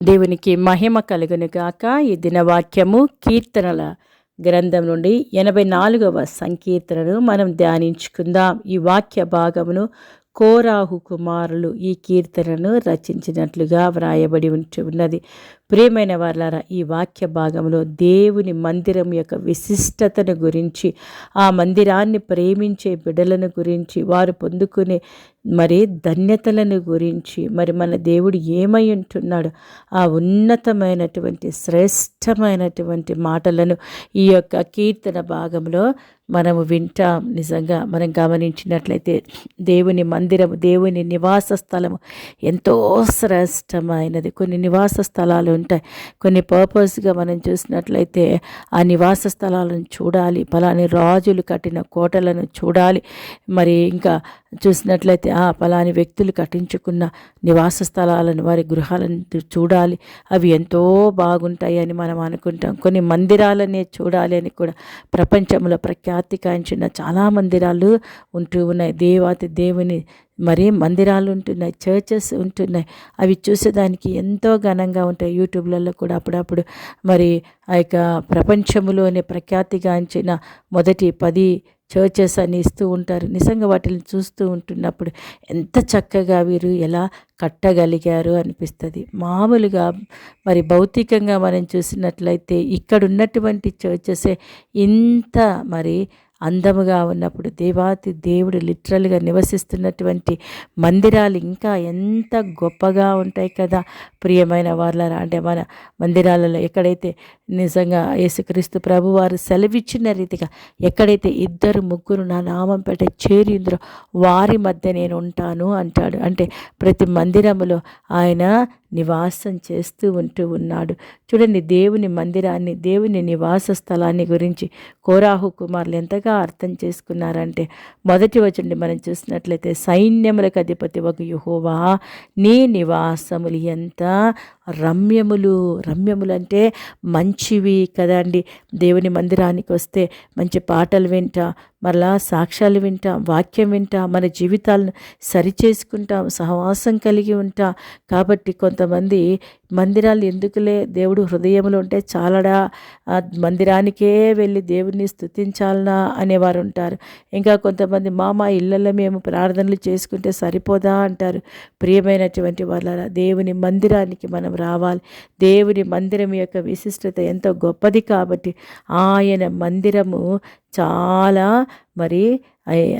దేవునికి మహిమ కలుగును గాక. ఈ దినవాక్యము కీర్తనల గ్రంథం నుండి ఎనభై నాలుగవ సంకీర్తనను మనం ధ్యానించుకుందాం. ఈ వాక్య భాగమును కోరాహు కుమారులు ఈ కీర్తనను రచించినట్లుగా వ్రాయబడి ఉంటూ ఉన్నది. ప్రియమైన వాళ్ళారా ఈ వాక్య భాగంలో దేవుని మందిరం యొక్క విశిష్టతను గురించి ఆ మందిరాన్ని ప్రేమించే బిడలను గురించి వారు పొందుకునే మరి ధన్యతలను గురించి మరి మన దేవుడు ఏమై ఉంటున్నాడు? ఆ ఉన్నతమైనటువంటి శ్రేష్టమైనటువంటి మాటలను ఈ యొక్క కీర్తన భాగంలో మనము వింటాం నిజంగా. మనం గమనించినట్లయితే దేవుని మందిరము దేవుని నివాస స్థలము ఎంతో శ్రేష్టమైనది. కొన్ని నివాస స్థలాలు ఉంటాయి. కొన్ని పర్పస్గా మనం చూసినట్లయితే ఆ నివాస స్థలాలను చూడాలి. పలాని రాజులు కట్టిన కోటలను చూడాలి. మరి ఇంకా చూసినట్లయితే ఆ పలాని వ్యక్తులు కట్టించుకున్న నివాస స్థలాలను వారి గృహాలను చూడాలి. అవి ఎంతో బాగుంటాయి అని మనం అనుకుంటాం. కొన్ని మందిరాలనే చూడాలి అని కూడా ప్రపంచంలో ప్రఖ్యాతి కాంచిన చాలా మందిరాలు ఉంటూ ఉన్నాయి. దేవాతి దేవుని మరి మందిరాలు ఉంటున్నాయి చర్చెస్ ఉంటున్నాయి. అవి చూసేదానికి ఎంతో ఘనంగా ఉంటాయి. యూట్యూబ్లలో కూడా అప్పుడప్పుడు మరి ఆ యొక్క ప్రపంచంలోనే ప్రఖ్యాతిగాంచిన మొదటి పది చర్చెస్ అని ఇస్తూ ఉంటారు. నిజంగా వాటిని చూస్తూ ఉంటున్నప్పుడు ఎంత చక్కగా వీరు ఎలా కట్టగలిగారు అనిపిస్తుంది. మామూలుగా మరి భౌతికంగా మనం చూసినట్లయితే ఇక్కడ ఉన్నటువంటి చర్చెసే ఇంత మరి అందముగా ఉన్నప్పుడు దేవాతి దేవుడు లిటరల్గా నివసిస్తున్నటువంటి మందిరాలు ఇంకా ఎంత గొప్పగా ఉంటాయి కదా ప్రియమైన వాళ్ళ అంటే మన మందిరాలలో ఎక్కడైతే నిజంగా యేసుక్రీస్తు ప్రభు వారు సెలవిచ్చిన రీతిగా ఎక్కడైతే ఇద్దరు ముగ్గురు నా నామం పెట్టే చేరింద్రో వారి మధ్య నేను ఉంటాను అంటాడు. అంటే ప్రతి మందిరములో ఆయన నివాసం చేస్తూ ఉంటూ ఉన్నాడు. చూడండి దేవుని మందిరాన్ని దేవుని నివాస స్థలాన్ని గురించి కోరాహు కుమారులు ఎంతగా అర్థం చేసుకున్నారంటే మొదటి వచ్చండి మనం చూసినట్లయితే సైన్యములకు అధిపతి ఒక యుహోవా నీ నివాసములు ఎంత రమ్యములు. రమ్యములు అంటే మంచివి కదండి. దేవుని మందిరానికి వస్తే మంచి పాటలు వింటా మరలా సాక్ష్యాలు వింటాం వాక్యం వింటాం మన జీవితాలను సరిచేసుకుంటాం సహవాసం కలిగి ఉంటాం. కాబట్టి కొంతమంది మందిరాలు ఎందుకులే? దేవుడు హృదయంలో ఉంటే చాలడా? మందిరానికే వెళ్ళి దేవుడిని స్థుతించాలనా అనేవారు ఉంటారు ఇంకా కొంతమంది మా మా ఇళ్ళల్లో మేము ప్రార్థనలు చేసుకుంటే సరిపోదా? అంటారు. ప్రియమైనటువంటి వాళ్ళ దేవుని మందిరానికి మనం రావాలి. దేవుని మందిరం యొక్క విశిష్టత ఎంతో గొప్పది కాబట్టి ఆయన మందిరము చాలా మరి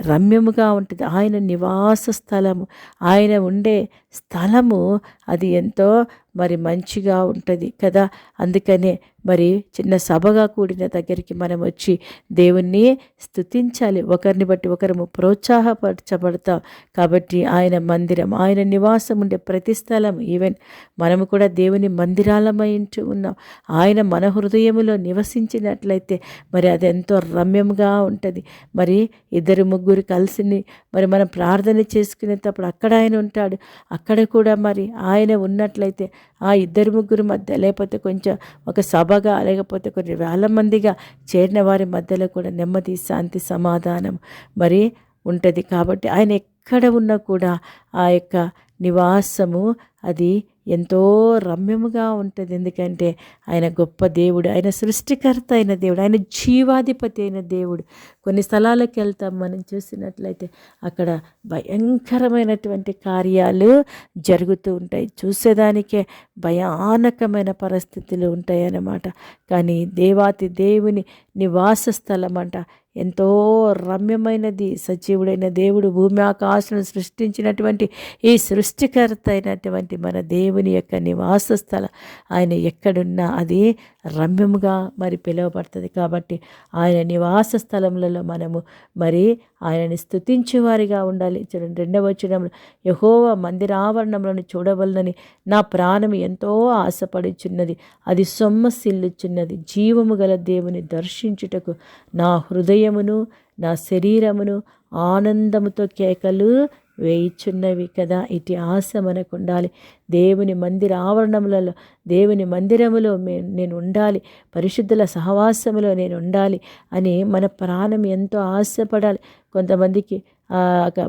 రమ్యముగా ఉంటుంది. ఆయన నివాస స్థలము ఆయన ఉండే స్థలము అది ఎంతో మరి మంచిగా ఉంటుంది కదా. అందుకనే మరి చిన్న సభగా కూడిన దగ్గరికి మనం వచ్చి దేవుణ్ణి స్థుతించాలి ఒకరిని బట్టి ఒకరము ప్రోత్సాహపరచబడతాం. కాబట్టి ఆయన మందిరం ఆయన నివాసం ఉండే ప్రతి స్థలం ఈవెన్ మనము కూడా దేవుని మందిరాలమయించు ఉన్నాం. ఆయన మన హృదయములో నివసించినట్లయితే మరి అది ఎంతో రమ్యంగా ఉంటుంది. మరి ఇద్దరు ముగ్గురు కలిసి మరి మనం ప్రార్థన చేసుకునేటప్పుడు అక్కడ ఆయన ఉంటాడు. అక్కడ కూడా మరి ఆయన ఉన్నట్లయితే ఆ ఇద్దరు ముగ్గురు మధ్య లేకపోతే కొంచెం ఒక సభగా లేకపోతే కొన్ని వేల మందిగా చేరిన వారి మధ్యలో కూడా నెమ్మది శాంతి సమాధానం మరి ఉంటుంది. కాబట్టి ఆయన ఎక్కడ ఉన్నా కూడా ఆ యొక్క నివాసము. అది ఎంతో రమ్యముగా ఉంటుంది. ఎందుకంటే ఆయన గొప్ప దేవుడు ఆయన సృష్టికర్త అయిన దేవుడు ఆయన జీవాధిపతి అయిన దేవుడు. కొన్ని స్థలాలకు వెళ్తాం మనం చూసినట్లయితే అక్కడ భయంకరమైనటువంటి కార్యాలు జరుగుతూ ఉంటాయి. చూసేదానికే భయానకమైన పరిస్థితులు ఉంటాయన్నమాట. కానీ దేవాతి దేవుని నివాస స్థలం అంట ఎంతో రమ్యమైనది సజీవుడైన దేవుడు భూమి ఆకాశం సృష్టించినటువంటి ఈ సృష్టికర్త అయినటువంటి మన దేవుని యొక్క నివాస స్థలం. ఆయన ఎక్కడున్నా అది రమ్యముగా మరి పిలువబడుతుంది కాబట్టి ఆయన నివాస స్థలములలో మనము మరి ఆయనని స్థుతించేవారిగా ఉండాలి. చూడండి రెండవ వచ్చినంలో యహోవ మందిరావరణములను చూడవలనని నా ప్రాణం ఎంతో ఆశపడుచున్నది. అది సొమ్మసిల్లుచున్నది జీవము గల దేవుని దర్శించుటకు నా హృదయం హృదయమును నా శరీరమును ఆనందముతో కేకలు వేయిచున్నవి కదా. ఇటు ఆశ మనకు ఉండాలి దేవుని మందిర ఆవరణములలో దేవుని మందిరములో నేను ఉండాలి పరిశుద్ధుల సహవాసములో నేను ఉండాలి అని మన ప్రాణం ఎంతో ఆశపడాలి. కొంతమందికి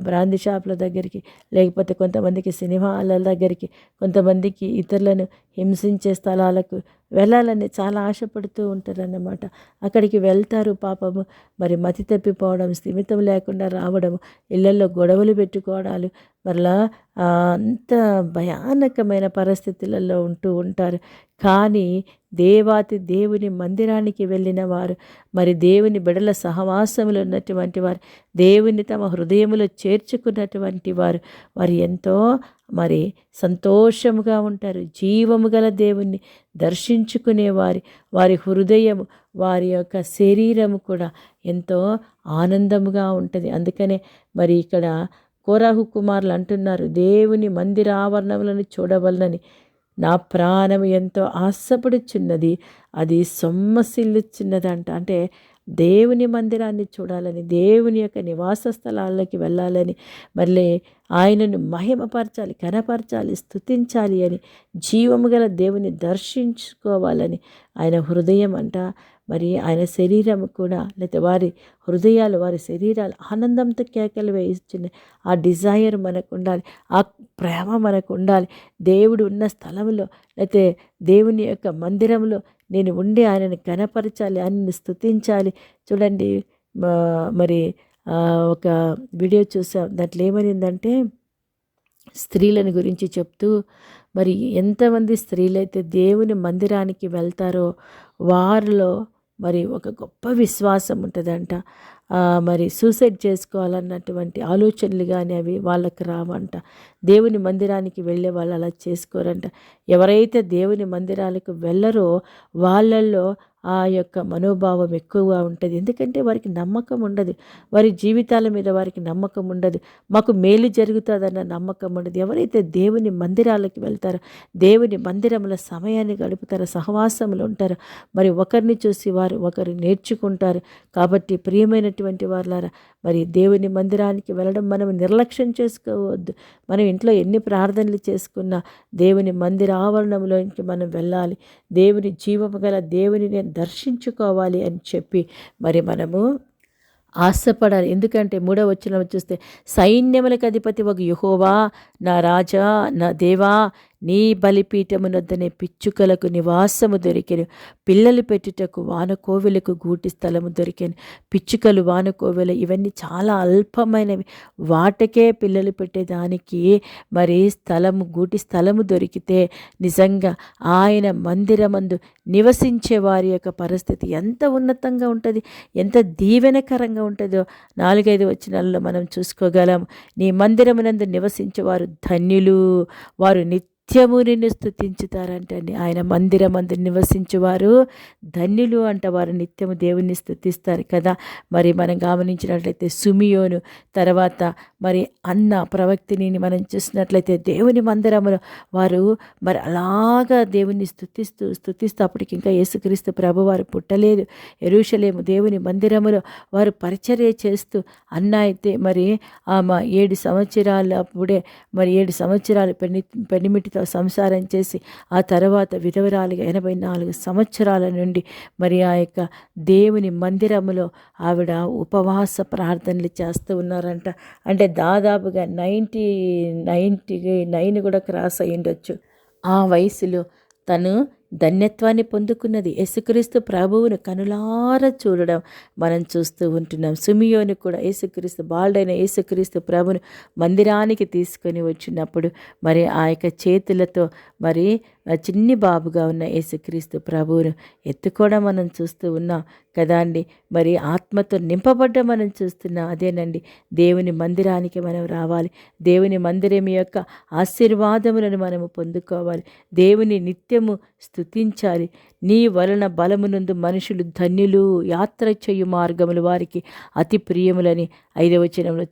బ్రాంది షాపుల దగ్గరికి లేకపోతే కొంతమందికి సినిమాల దగ్గరికి కొంతమందికి ఇతరులను హింసించే స్థలాలకు వెళ్ళాలని చాలా ఆశపడుతూ ఉంటారన్నమాట. అక్కడికి వెళ్తారు పాపము మరి మతి తప్పిపోవడం స్థిమితం లేకుండా రావడం ఇళ్ళలో గొడవలు పెట్టుకోవడాలు మరలా అంత భయానకమైన పరిస్థితులలో ఉంటూ ఉంటారు. కానీ దేవాతి దేవుని మందిరానికి వెళ్ళిన వారు మరి దేవుని బిడల సహవాసములు ఉన్నటువంటి వారు దేవుని తమ హృదయములో చేర్చుకున్నటువంటి వారు వారు ఎంతో మరి సంతోషముగా ఉంటారు. జీవము గల దేవుణ్ణి దర్శించుకునేవారి వారి హృదయము వారి యొక్క శరీరము కూడా ఎంతో ఆనందముగా ఉంటుంది. అందుకనే మరి ఇక్కడ కోరాహు కుమారులు అంటున్నారు దేవుని మందిర ఆవరణములను చూడవలనని నా ప్రాణం ఎంతో ఆశపడుచున్నది అది సొమ్మసిల్లుచున్నదంట. అంటే దేవుని మందిరాన్ని చూడాలని దేవుని యొక్క నివాస స్థలాల్లోకి వెళ్ళాలని మళ్ళీ ఆయనను మహిమపరచాలి కనపరచాలి స్థుతించాలి అని జీవము గల దేవుని దర్శించుకోవాలని ఆయన హృదయం అంట. మరి ఆయన శరీరం కూడా లేకపోతే వారి హృదయాలు వారి శరీరాలు ఆనందంతో కేకలు వేయిస్తున్నాయి ఆ డిజైర్ మనకు ఉండాలి ఆ ప్రేమ మనకు ఉండాలి. దేవుడు ఉన్న స్థలంలో లేకపోతే దేవుని యొక్క మందిరంలో నేను ఉండి ఆయనను కనపరచాలి ఆయనను స్థుతించాలి చూడండి మరి ఒక వీడియో చూసాం. దాంట్లో ఏమనిందంటే స్త్రీలను గురించి చెప్తూ మరి ఎంతమంది స్త్రీలైతే దేవుని మందిరానికి వెళ్తారో వారిలో మరి ఒక గొప్ప విశ్వాసం ఉంటుందంట. మరి సూసైడ్ చేసుకోవాలన్నటువంటి ఆలోచనలు కానీ అవి వాళ్ళకి రావంట. దేవుని మందిరానికి వెళ్ళే వాళ్ళు అలా చేసుకోరంట. ఎవరైతే దేవుని మందిరాలకు వెళ్ళరో వాళ్ళల్లో ఆ యొక్క మనోభావం ఎక్కువగా ఉంటుంది. ఎందుకంటే వారికి నమ్మకం ఉండదు. వారి జీవితాల మీద వారికి నమ్మకం ఉండదు. మాకు మేలు జరుగుతుందన్న నమ్మకం ఉండదు. ఎవరైతే దేవుని మందిరాలకు వెళ్తారో దేవుని మందిరంలో సమయాన్ని గడుపుతారో సహవాసములు ఉంటారో మరి ఒకరిని చూసి వారు ఒకరు నేర్చుకుంటారు. కాబట్టి ప్రియమైనటువంటి వారులారా మరి దేవుని మందిరానికి వెళ్ళడం మనం నిర్లక్ష్యం చేసుకోవద్దు. మనం ఇంట్లో ఎన్ని ప్రార్థనలు చేసుకున్నా దేవుని మందిర ఆవరణంలోకి మనం వెళ్ళాలి. దేవుని జీవము గల దేవుని నేను దర్శించుకోవాలి అని చెప్పి మరి మనము ఆశపడాలి. ఎందుకంటే మూడవ వచ్చిన చూస్తే సైన్యములకు అధిపతి ఒక యుహోవా నా రాజా నా దేవా నీ బలిపీఠమునొద్దనే పిచ్చుకలకు నివాసము దొరికెను. పిల్లలు పెట్టుటకు వానకోవెలకు గూటి స్థలము దొరికెను. పిచ్చుకలు వానకోవెలు ఇవన్నీ చాలా అల్పమైనవి. వాటకే పిల్లలు పెట్టేదానికి మరి స్థలము గూటి స్థలము దొరికితే నిజంగా ఆయన మందిరమందు నివసించే వారి యొక్క పరిస్థితి ఎంత ఉన్నతంగా ఉంటుంది ఎంత దీవెనకరంగా ఉంటుందో నాలుగైదు వచ్చినాల్లో మనం చూసుకోగలం. నీ మందిరమునందు నివసించే వారు ధన్యులు. వారు నిత్య నిత్యము నిన్ను స్థుతించుతారంటండి ఆయన మందిరం అందు నివసించేవారు ధన్యులు అంట వారు. నిత్యము దేవుణ్ణి స్థుతిస్తారు కదా. మరి మనం గమనించినట్లయితే సుమియోను తర్వాత మరి అన్న ప్రవక్తిని మనం చూసినట్లయితే దేవుని మందిరములో వారు మరి అలాగా దేవుణ్ణి స్థుతిస్తూ స్థుతిస్తూ అప్పటికి ఇంకా యేసుక్రీస్తు ప్రభు వారు పుట్టలేదు. ఎరుషలేము దేవుని మందిరములో వారు పరిచర్య చేస్తూ అన్న అయితే మరి ఆమె ఏడు సంవత్సరాలు అప్పుడే మరి ఏడు సంవత్సరాలు పెన్ని పెనిమిటితో సంసారం చేసి ఆ తర్వాత విధవరాలుగా ఎనభై నాలుగు సంవత్సరాల నుండి మరి ఆ యొక్క దేవుని మందిరములో ఆవిడ ఉపవాస ప్రార్థనలు చేస్తూ ఉన్నారంట. అంటే దాదాపుగా నైంటీ నైంటీ నైన్ కూడా క్రాస్ అయ్యిండొచ్చు. ఆ వయసులో తను ధన్యత్వాన్ని పొందుకున్నది యేసుక్రీస్తు ప్రభువును కనులార చూడడం మనం చూస్తూ ఉంటున్నాం. సుమియోని కూడా యేసుక్రీస్తు బాల్డైన యేసుక్రీస్తు ప్రభును మందిరానికి తీసుకొని వచ్చినప్పుడు మరి ఆ యొక్క చేతులతో మరి చిన్ని బాబుగా ఉన్న యేసుక్రీస్తు ప్రభువును ఎత్తుకోవడం మనం చూస్తూ ఉన్నాం కదా అండి. మరి ఆత్మతో నింపబడ్డ మనం చూస్తున్నాం. అదేనండి దేవుని మందిరానికి మనం రావాలి. దేవుని మందిరం యొక్క ఆశీర్వాదములను మనము పొందుకోవాలి. దేవుని నిత్యము స్థుతించాలి నీ వలన బలమునందు మనుషులు ధన్యులు యాత్ర చేయు మార్గములు వారికి అతి ప్రియములని ఐదవ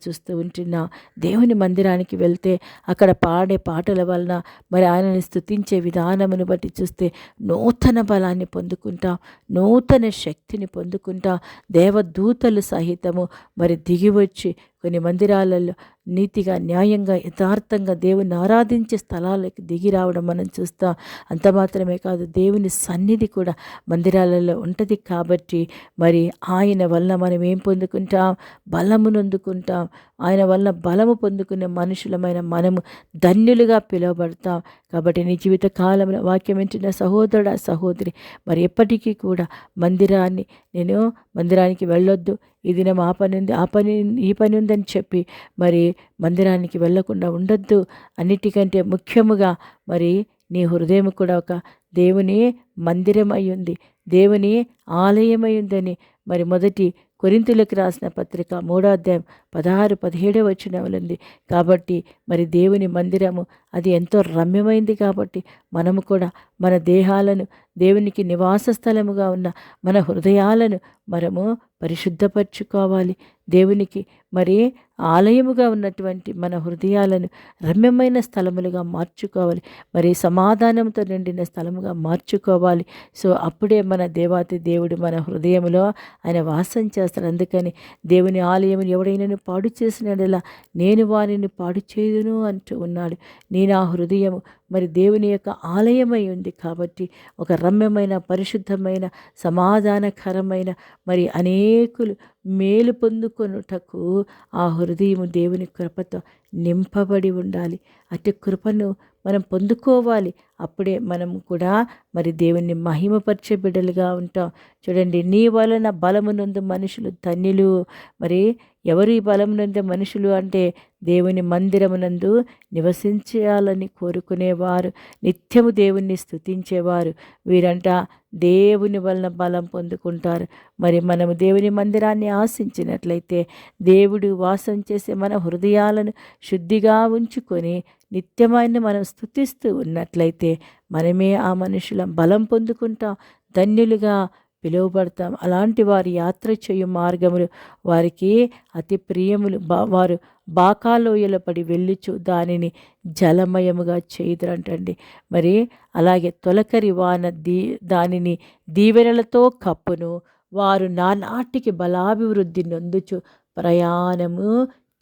చూస్తూ ఉంటున్నా. దేవుని మందిరానికి వెళ్తే అక్కడ పాడే పాటల వలన మరి ఆయనని స్థుతించే విధానమును బట్టి చూస్తే నూతన బలాన్ని పొందుకుంటా నూతన శక్తిని పొందుకుంటా దేవదూతలు సహితము మరి దిగివచ్చి కొన్ని మందిరాలలో నీతిగా న్యాయంగా యథార్థంగా దేవుని ఆరాధించే స్థలాలకు దిగి రావడం మనం చూస్తాం. అంత మాత్రమే కాదు దేవుని సన్నిధి కూడా మందిరాలలో ఉంటుంది కాబట్టి మరి ఆయన వలన మనం ఏం పొందుకుంటాం? బలమునందుకుంటాం ఆయన వల్ల బలము పొందుకునే మనుషులమైన మనము ధన్యులుగా పిలువబడతాం. కాబట్టి నీ జీవిత కాలంలో వాక్యం వింటున్న సహోదరుడ సహోదరి మరి ఎప్పటికీ కూడా మందిరాన్ని నేను మందిరానికి వెళ్ళొద్దు. ఇది దినం ఆ పని ఉంది ఆ పని ఈ పని ఉందని చెప్పి మరి మందిరానికి వెళ్ళకుండా ఉండొద్దు. అన్నిటికంటే ముఖ్యముగా మరి నీ హృదయం కూడా ఒక దేవుని మందిరం అయి ఉంది. దేవుని ఆలయమై ఉందని మరి మొదటి కొరింతులకు రాసిన పత్రిక మూడో అధ్యాయం పదహారు పదిహేడో వచ్చినవలుంది కాబట్టి మరి దేవుని మందిరము అది ఎంతో రమ్యమైంది కాబట్టి మనము కూడా మన దేహాలను దేవునికి నివాస స్థలముగా ఉన్న మన హృదయాలను మనము పరిశుద్ధపరచుకోవాలి. దేవునికి మరి ఆలయముగా ఉన్నటువంటి మన హృదయాలను రమ్యమైన స్థలములుగా మార్చుకోవాలి. మరి సమాధానంతో నిండిన స్థలముగా మార్చుకోవాలి. సో అప్పుడే మన దేవాతి దేవుడు మన హృదయంలో ఆయన వాసం చేస్తాడు. అందుకని దేవుని ఆలయం ఎవడైనా పాడు చేసినలా నేను వారిని పాడు చేయును అంటూ ఉన్నాడు. నేను ఆ హృదయము మరి దేవుని యొక్క ఆలయమై ఉంది కాబట్టి ఒక రమ్యమైన పరిశుద్ధమైన సమాధానకరమైన మరి అనేకులు మేలు పొందుకొనుటకు ఆ హృదయము దేవుని కృపతో నింపబడి ఉండాలి. అటు కృపను మనం పొందుకోవాలి. అప్పుడే మనం కూడా మరి దేవుని మహిమపరిచే బిడ్డలుగా ఉంటాం. చూడండి నీ వలన బలమునందు మనుషులు ధన్యులు. మరి ఎవరి బలమునందు మనుషులు అంటే దేవుని మందిరమునందు నివసించాలని కోరుకునేవారు. నిత్యము దేవుణ్ణి స్థుతించేవారు వీరంట దేవుని వలన బలం పొందుకుంటారు. మరి మనము దేవుని మందిరాన్ని ఆశించినట్లయితే దేవుడు వాసం చేసే మన హృదయాలను శుద్ధిగా ఉంచుకొని నిత్యమైన మనం స్థుతిస్తూ ఉన్నట్లయితే మనమే ఆ మనుషుల బలం పొందుకుంటాం ధన్యులుగా పిలువబడతాం. అలాంటి వారి యాత్ర చేయు మార్గములు వారికి అతి ప్రియములు. వారు బాకాలోయల పడి వెళ్ళుచు దానిని జలమయముగా చేయుదురంటండి. మరి అలాగే తొలకరి వాన దీ దానిని దీవెనలతో కప్పును వారు నానాటికి బలాభివృద్ధి నొందుచు ప్రయాణము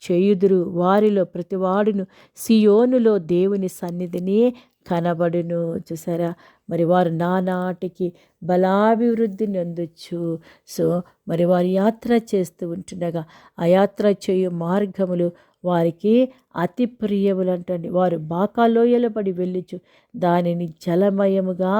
చేయుదురు. వారిలో ప్రతివాడును సియోనులో దేవుని సన్నిధిని కనబడును. చూసారా? మరి వారు నానాటికి బలాభివృద్ధి నొందొచ్చు సో మరి వారు యాత్ర చేస్తూ ఉంటుండగా ఆ యాత్ర చేయు మార్గములు వారికి అతి ప్రియములు అంటండి వారు బాకాలోయలో పడి వెళ్ళొచ్చు దానిని జలమయముగా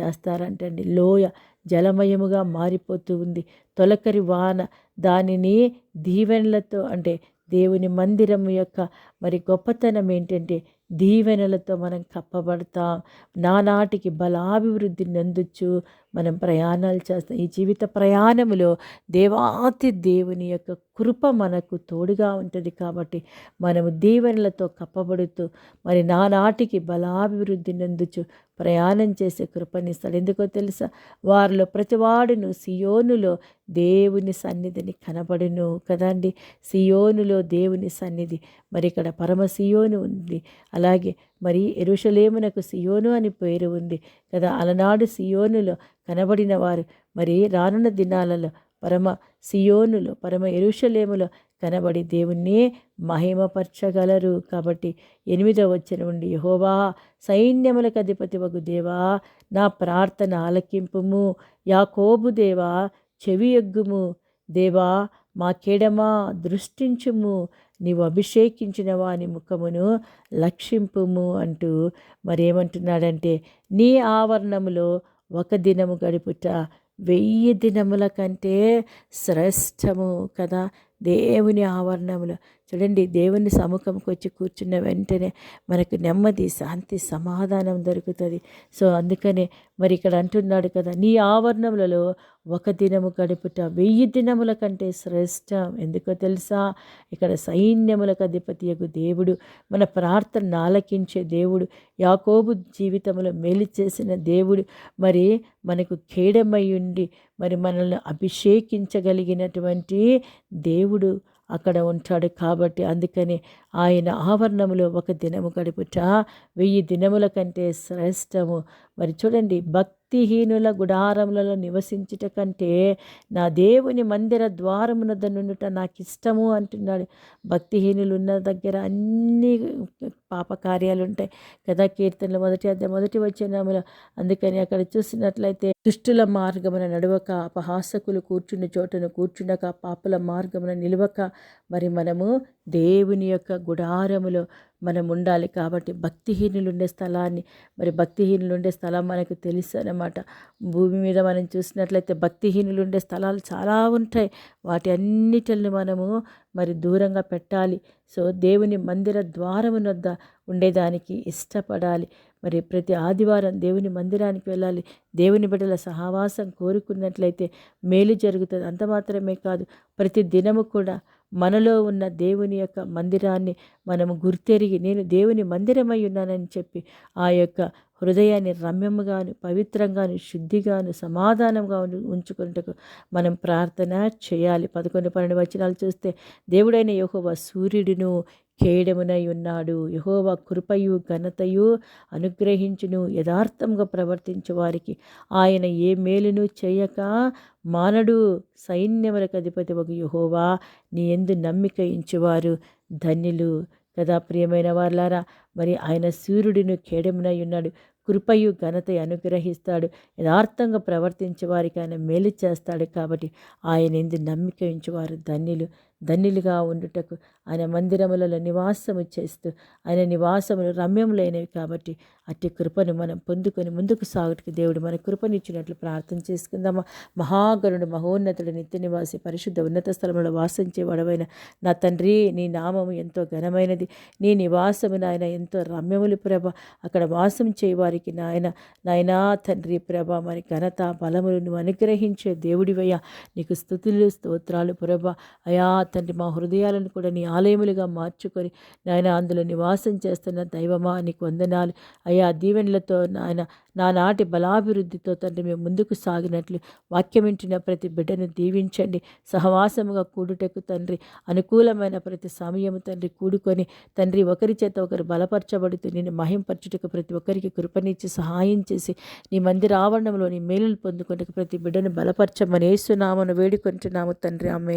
చేస్తారంటండి. లోయ జలమయముగా మారిపోతూ ఉంది. తొలకరి వాన దానిని దీవెనలతో అంటే దేవుని మందిరం యొక్క మరి గొప్పతనం ఏంటంటే దీవెనలతో మనం కప్పబడతాం. నానాటికి బలాభివృద్ధి నందుచు మనం ప్రయాణాలు చేస్తాం. ఈ జీవిత ప్రయాణములో దేవాతి దేవుని యొక్క కృప మనకు తోడుగా ఉంటుంది కాబట్టి మనము దీవెనలతో కప్పబడుతూ మరి నానాటికి బలాభివృద్ధి నందుచు ప్రయాణం చేసే కృపనిస్తాడు ఎందుకో తెలుసా? వారిలో ప్రతివాడును సియోనులో దేవుని సన్నిధిని కనబడును కదండి సియోనులో దేవుని సన్నిధి. మరి ఇక్కడ పరమ సియోను ఉంది. అలాగే మరి ఎరుషలేమునకు సియోను అని పేరు ఉంది కదా. అలనాడు సియోనులో కనబడిన వారు మరి రానున్న దినాలలో పరమ సియోనులో పరమ ఎరుషలేములో కనబడి దేవుణ్ణి మహిమపరచగలరు. కాబట్టి ఎనిమిదో వచ్చిన ఉండి యహోవా సైన్యములకు అధిపతి వగు దేవా నా ప్రార్థన ఆలకింపుము. యాకోబు దేవా చెవి ఎగ్గుము దేవా మా కేడమా దృష్టించుము. నీవు అభిషేకించిన వాని ముఖమును లక్షింపుము అంటూ మరేమంటున్నాడంటే నీ ఆవరణములో ఒక దినము గడుపుట వెయ్యి దినముల కంటే శ్రేష్టము కదా దేవుని ఆవరణములు. చూడండి దేవుని సముఖంకి వచ్చి కూర్చున్న వెంటనే మనకు నెమ్మది శాంతి సమాధానం దొరుకుతుంది. సో అందుకనే మరి ఇక్కడ అంటున్నాడు కదా నీ ఆవరణములలో ఒక దినము గడుపుట వెయ్యి దినముల కంటే శ్రేష్టం. ఎందుకో తెలుసా? ఇక్కడ సైన్యములకు అధిపతియగు దేవుడు మన ప్రార్థన ఆలకించే దేవుడు యాకోబు జీవితంలో మేలు చేసిన దేవుడు. మరి మనకు ఖేడమై ఉండి మరి మనల్ని అభిషేకించగలిగినటువంటి దేవుడు అక్కడ ఉంటాడు కాబట్టి అందుకని ఆయన ఆవరణములో ఒక దినము గడుపుట వెయ్యి దినముల కంటే శ్రేష్టము. మరి చూడండి భక్ భక్తిహీనుల గుడారములలో నివసించుట కంటే నా దేవుని మందిర ద్వారమునద నుండుట నాకు ఇష్టము అంటున్నాడు. భక్తిహీనులు ఉన్న దగ్గర అన్ని పాపకార్యాలు ఉంటాయి కదా కీర్తనలు మొదటి అధ్యాయం మొదటి వచ్చినములు అందుకని అక్కడ చూసినట్లయితే దుష్టుల మార్గమున నడవక అపహాసకులు కూర్చున్న చోటను కూర్చుండక పాపుల మార్గమున నిలవక మరి మనము దేవుని యొక్క గుడారములో మనం ఉండాలి కాబట్టి భక్తిహీనులు ఉండే స్థలాన్ని మరి భక్తిహీనులు ఉండే స్థలం మనకు తెలుసు అన్నమాట భూమి మీద మనం చూసినట్లయితే భక్తిహీనులు ఉండే స్థలాలు చాలా ఉంటాయి. వాటి అన్నిటిని మనము మరి దూరంగా పెట్టాలి. సో దేవుని మందిర ద్వారమునొద్ద ఉండేదానికి ఇష్టపడాలి. మరి ప్రతి ఆదివారం దేవుని మందిరానికి వెళ్ళాలి. దేవుని బిడ్డల సహవాసం కోరుకున్నట్లయితే మేలు జరుగుతుంది. అంత మాత్రమే కాదు ప్రతి దినము కూడా మనలో ఉన్న దేవుని యొక్క మందిరాన్ని మనము గుర్తెరిగి నేను దేవుని మందిరమై ఉన్నానని చెప్పి ఆ యొక్క హృదయాన్ని రమ్యముగాను పవిత్రంగాను శుద్ధిగాను సమాధానంగా ఉంచుకున్నట్టుకు మనం ప్రార్థన చేయాలి. పదకొండు పన్నెండు వచనాలు చూస్తే దేవుడైన యహోవ సూర్యుడును కేడమునై ఉన్నాడు. యహోవ కృపయు ఘనతయు అనుగ్రహించును. యథార్థంగా ప్రవర్తించే వారికి ఆయన ఏ మేలును చేయక మానడు. సైన్యములకు అధిపతి ఒక యహోవా నీ ఎందు నమ్మిక ఇంచువారు. ధన్యులు కదా ప్రియమైన వార్లారా? మరి ఆయన సూర్యుడిని ఖేడమునై ఉన్నాడు. కృపయు ఘనత అనుగ్రహిస్తాడు. యథార్థంగా ప్రవర్తించే వారికి ఆయన మేలు చేస్తాడు కాబట్టి ఆయన ఎందు నమ్మిక ఉంచేవారు ధన్యులు. ధన్యులుగా ఉండుటకు ఆయన మందిరములలో నివాసము చేస్తూ ఆయన నివాసములు రమ్యములైనవి కాబట్టి అట్టి కృపను మనం పొందుకొని ముందుకు సాగుటకు దేవుడు మన కృపనిచ్చినట్లు ప్రార్థన చేసుకుందామా. మహాగరుడు మహోన్నతుడు నిత్య నివాసి పరిశుద్ధ ఉన్నత స్థలంలో వాసించే వడవైన నా తండ్రి నీ నామము ఎంతో ఘనమైనది. నీ నివాసము నాయన ఎంతో రమ్యములు ప్రభ. అక్కడ వాసం చేయవారికి నాయన నాయనా తండ్రి ప్రభ మరి ఘనత బలములు నువ్వు అనుగ్రహించే దేవుడివయ్యా. నీకు స్థుతులు స్తోత్రాలు ప్రభ. అయా తండ్రి మా హృదయాలను కూడా నీ ఆలయములుగా మార్చుకొని నాయన అందులో నివాసం చేస్తున్న దైవమా నీకు వందనాలు. అయ్యా దీవెనలతో నాయన నానాటి బలాభివృద్ధితో తండ్రి మేము ముందుకు సాగినట్లు వాక్యం వింటున్న ప్రతి బిడ్డను దీవించండి. సహవాసముగా కూడుటకు తండ్రి అనుకూలమైన ప్రతి సమయము తండ్రి కూడుకొని తండ్రి ఒకరి చేత ఒకరు బలపరచబడుతూ నేను మహింపరచుటకు ప్రతి ఒక్కరికి కృపనిచ్చి సహాయం చేసి నీ మందిర ఆవరణంలో నీ మేలులు పొందుకుంటకు ప్రతి బిడ్డను బలపరచమని వేస్తున్నామని వేడుకుంటున్నాము తండ్రి. ఆమె